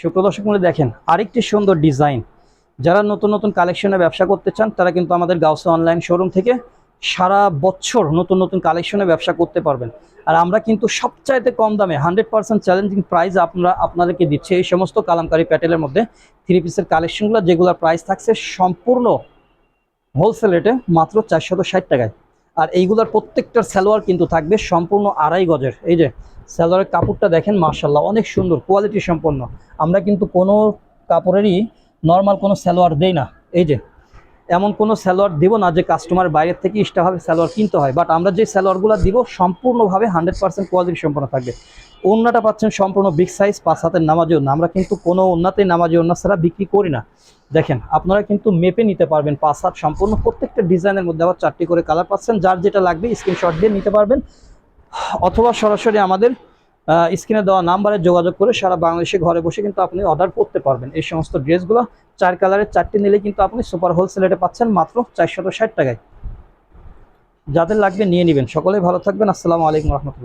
সুপ্রদর্শক মূল্যে দেখেন, আরেকটি সুন্দর ডিজাইন। যারা নতুন নতুন কালেকশনে ব্যবসা করতে চান, তারা কিন্তু আমাদের গাউসে অনলাইন শোরুম থেকে সারা বছর নতুন নতুন কালেকশনে ব্যবসা করতে পারবেন। আর আমরা কিন্তু সবচাইতে কম দামে, হান্ড্রেড পার্সেন্ট চ্যালেঞ্জিং প্রাইস আমরা আপনাদেরকে দিচ্ছি এই সমস্ত কালামকারী প্যাটেলের মধ্যে, থ্রি পিসের কালেকশনগুলো, যেগুলোর প্রাইস থাকছে সম্পূর্ণ হোলসেল রেটে মাত্র চারশত ষাট টাকায়। আর এইগুলার প্রত্যেকটার সালোয়ার কিন্তু থাকবে সম্পূর্ণ আড়াই গজের। এই যে সালোয়ারের কাপড়টা দেখেন মার্শাল্লাহ অনেক সুন্দর, কোয়ালিটি সম্পন্ন। আমরা কিন্তু কোনো কাপড়েরই নর্মাল কোনো সালোয়ার দেই না। এই যে এমন কোনো সালোয়ার দিব না যে কাস্টমার বাইরের থেকে ইস্টাভাবে সালোয়ার কিনতে হয়। বাট আমরা যে সালোয়ারগুলো দিব সম্পূর্ণভাবে হান্ড্রেড পার্সেন্ট কোয়ালিটি সম্পন্ন থাকবে। ওন্নাটা পাচ্ছেন সম্পূর্ণ বিগ সাইজ পাঁচ হাতের নামাজি ওন্না আমরা কিন্তু কোনো ওন্নাতেই নামাজি ওন্না ছাড়া বিক্রি করি না। দেখেন, আপনারা কিন্তু মেপে নিতে পারবেন পাঁচ হাত সম্পূর্ণ প্রত্যেকটা ডিজাইনের মধ্যে আবার চারটি করে কালার পাচ্ছেন। যার যেটা লাগবে স্ক্রিনশট দিয়ে নিতে পারবেন। অথবা সরাসরি আমাদের স্ক্রিনে দেওয়া নাম্বারে যোগাযোগ করে সারা বাংলাদেশে ঘরে বসে কিন্তু আপনি অর্ডার করতে পারবেন। এই সমস্ত ড্রেসগুলো চার কালারের চারটি নিলে কিন্তু আপনি সুপার হোলসেল রেটে পাচ্ছেন মাত্র চারশত ষাট টাকায়। যাদের লাগবে নিয়ে নেবেন। সকলেই ভালো থাকবেন। আসসালামু আলাইকুম রহমতুল্লাহ।